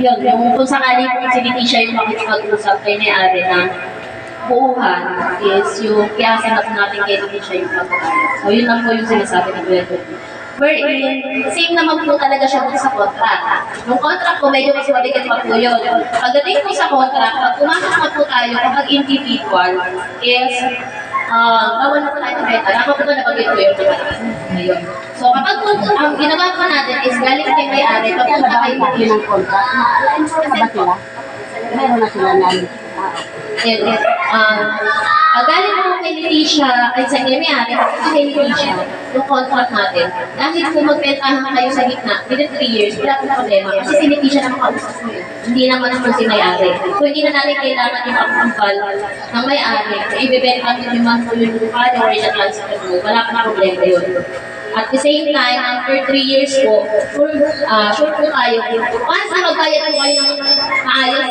yun, yung kung sakali kung si Leticia yung makikipag-usap kay may-ari na buuhan is yung kiyasa na po natin kay Leticia yung pagkakaya. So yun lang po yung sinasabi ng Tony. Wherein, same naman po talaga siya sa contract. Yung contract po, medyo mas mabigat pa po yun. Pagdating po sa contract, pag pumasok na po tayo kapag individual, is Ah, bawal na tayo ng beta. Dapat po ito napagit ko yung Ngayon. So, kapag ang ginagawa natin is galing kay may-ari, papunta Bakit yun ang contract? Na-align na ba sila? Meron na sila na Yan, yan. Um, uh, galing po kay Leticia, ay sa may-ari, papunta kay Leticia, yung contract natin. Dahil kung magbentahan kayo sa gitna, within 3 years, wala pong problema. Kasi si Leticia na makausap mo yun. Hindi naman naman si may-ari. Kung hindi na natin kailangan yung pagkumpal ng may-ari, kung ibibenta nyo naman po yung lupa nyo or i-transfer mo, wala pong problema yun. At the same time, after 3 years po, full, uh, sure po tayo, once na magbayad po kayo ng maayos,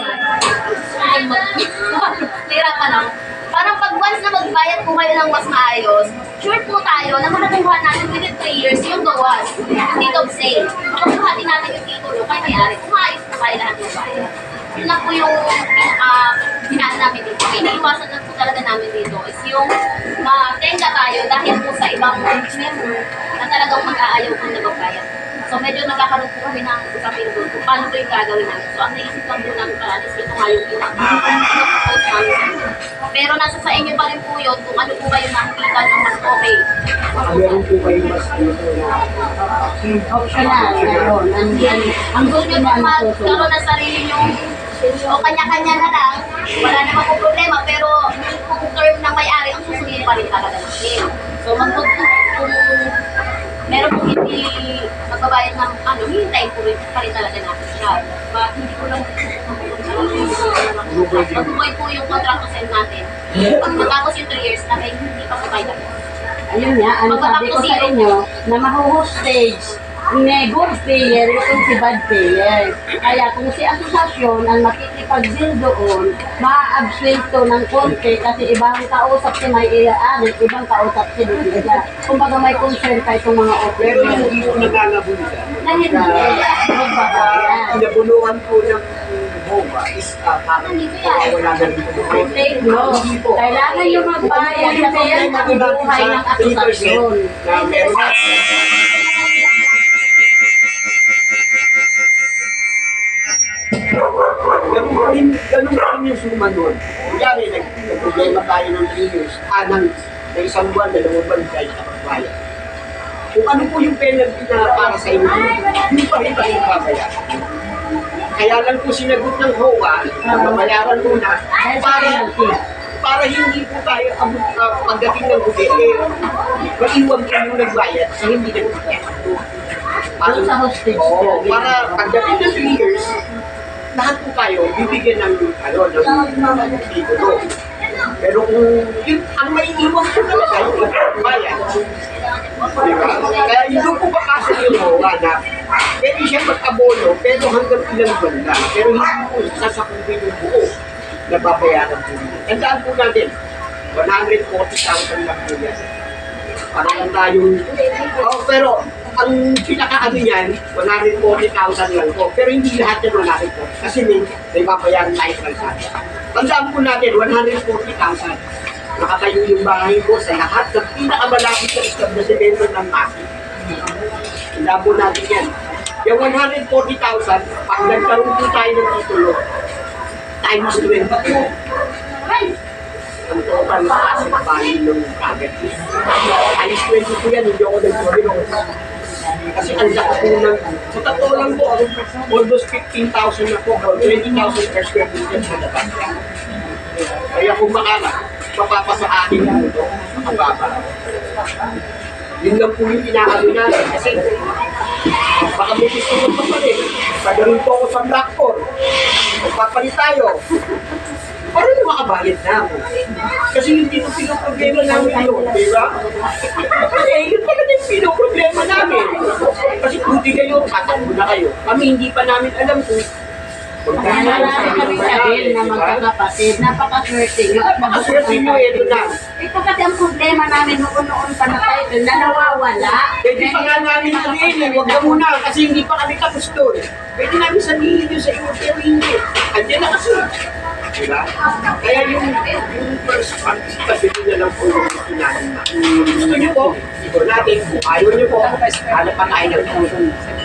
ng mas maayos, sure po tayo na makakuha natin within 3 years yung gawas. Deed of sale. Makakuha din natin yung titulo kay may-ari. Kung maayos po kayo lahat ng bayad. Yun lang po yung uh, hinaan namin dito. Iniiwasan lang po talaga namin dito is yung matenga tayo dahil po sa ibang member na talagang mag-aayaw po na magbayad. So medyo nagkakaroon po kami ng usapin doon kung paano po yung gagawin namin. So ang naisip lang po namin para is ito nga yung pinaka-post namin sa inyo. Pero nasa sa inyo pa rin po yun kung ano po kayo nakikita ng mas okay. Baka meron po kayo mas dito na optional. Meron. Ang, ang, Ang gusto nyo po magkaroon ng sarili nyo o kanya-kanya na lang, wala naman po problema, pero kung term ng may-ari, ang susundin pa rin talaga natin. So, mag kung meron po hindi magbabayad ng ano, hintayin po rin pa rin talaga natin siya. But hindi ko lang Magbubuhay po yung contract to send natin. Pag matapos yung 3 years na may hindi pa po bayad. ayun nga, ano sabi ko sa inyo, na mahuhostage may good payer, itong si bad payer. Kaya kung si asosasyon ang makikipag-deal doon, ma-absent to ng konti kasi ibang kausap si may i-anin, ibang kausap si Lucia. Kumbaga may concern pa itong mga Pero operator. hindi po nananabulga. Na hindi, magbabayan. Pinabuluhan po ng HOMA is uh, parang wala na rin po. Take. Kailangan yung magbayad kasi yan ang buhay ng asosasyon. Na meron na Ganun pa pa rin yung suma nun. Kunyari, nag- nag-problema tayo ng 3 years, ah, ng, ng isang buwan, dalawang buwan, dahil sa pagbayad. Kung ano po yung penalty na para sa inyo, yun pa rin babayaran. Kaya lang po sinagot ng HOA, na babayaran muna, para, para hindi po tayo abot uh, pagdating ng gabi, eh, maiwan po yung nagbayad sa hindi nagbayad. Doon sa hostage. Oo, para pagdating ng 3 years, lahat po tayo bibigyan ng ano, ng titulo. Pero kung yun, ang may iwan po talaga yung nagbayad. Diba? Kaya yun po ba kasi yung HOA na pwede siya mag-abono pero hanggang ilang lang. Pero hindi po sasakupin yung buo na babayaran po. Tandaan po natin, 140,000 lang po yan. Para lang tayong... Oh, pero ang pinaka-ano yan, 140,000 lang po. Pero hindi lahat yan 140. Kasi may, may babayaran tayo sa kalsada. Tandaan po natin, 140,000. Nakatayo yung bahay ko sa lahat ng pinakamalapit na establishmento ng Maki. Tandaan po natin yan. Yung 140,000, pag nagkaroon po tayo ng titulo, times 20 po. Ang total na asset value ng property. Alis 20 po yan, hindi ako nagsabi ng kasi ang po ng, sa totoo lang po, almost 15,000 na po, or 20,000 per square meter sa labas. Kaya kung makala, mapapasa akin po ito, makababa. Yun lang po yung inaano natin. Kasi, baka may gusto mo pa rin. Pagaling po ako sa Blackboard. Magpapalit tayo. Para na makabayad na ako. Kasi yung dito pinoproblema namin yun, di ba? Kasi yun talaga yung pinoproblema namin. Kasi buti kayo, tatakbo na kayo. Kami hindi pa namin alam kung marami kami sabihin na magkakapatid. Napakaswerte nyo at Napakaswerte nyo, ito na. Ito kasi ang problema namin noon-noon pa na tayo na nawawala. Pwede pa nga namin sabihin eh, huwag na muna kasi hindi pa kami tapos doon. Pwede namin sabihin yun sa inyo, pero hindi. Andiyan na kasi. Diba? Kaya yung, yung first participation nyo na lang po yung gusto namin na. Gusto nyo po, ito natin. Kung ayaw nyo po, hanap pa tayo ng.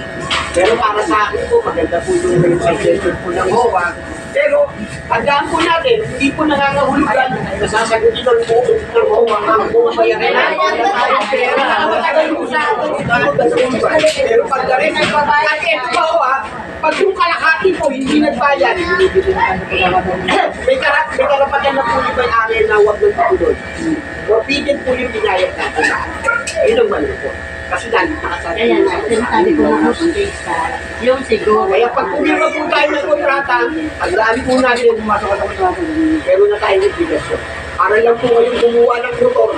Pero para sa akin po, maganda po yung suggestion po ng HOA. Pero, tandaan po natin, hindi po nangangahulugan na sasagutin ng buong ng HOA ang buong bayaran. Matagal po sa Pero pag na rin, at ito pa ho ha, pag yung kalahati po hindi nagbayad, may, karap, may karapatan na po yung may-ari na huwag ng tulod. Forbidden po yung binayad natin. Yun ang mali po. Kasi nandito na sa Kaya nga, sinasabi ko na hostage ka, yung siguro. kaya pag pumirma po tayo ng kontrata, ang dami po natin pumasok sa kontrata. Pero na tayo ng obligasyon. Para lang po kayong kumuha ng motor.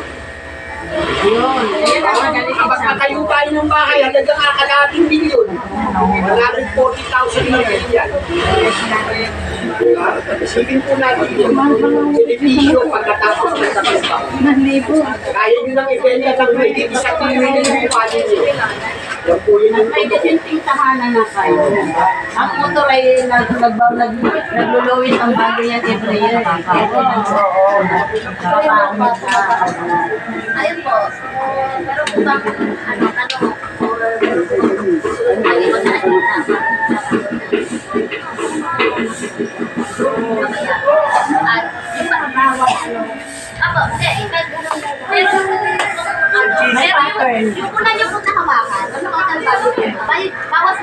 Yun, magaling Kapag sa matayo tayo ng bahay, hanggang kakalating milyon. 140,000 na rin yan. Diba? Isipin po natin yung benepisyo pagkatapos ng tatlong taon. Kaya nyo nang ibenta ng may isang milyon yung lupa ninyo. Yan po yun yung May totoo. desenting tahanan na kayo. Ang motor ay nag, nag, nag, naglulowin ang bago yan every year. Na. Ayun po. Pero kung bakit, ano, ano, or, ano, ano, So, at yung parang bawat ano. Apo, hindi, may gulong. Pero, ano, meron yung, yung una niyo po nakawakan, ano, ang bago, bawat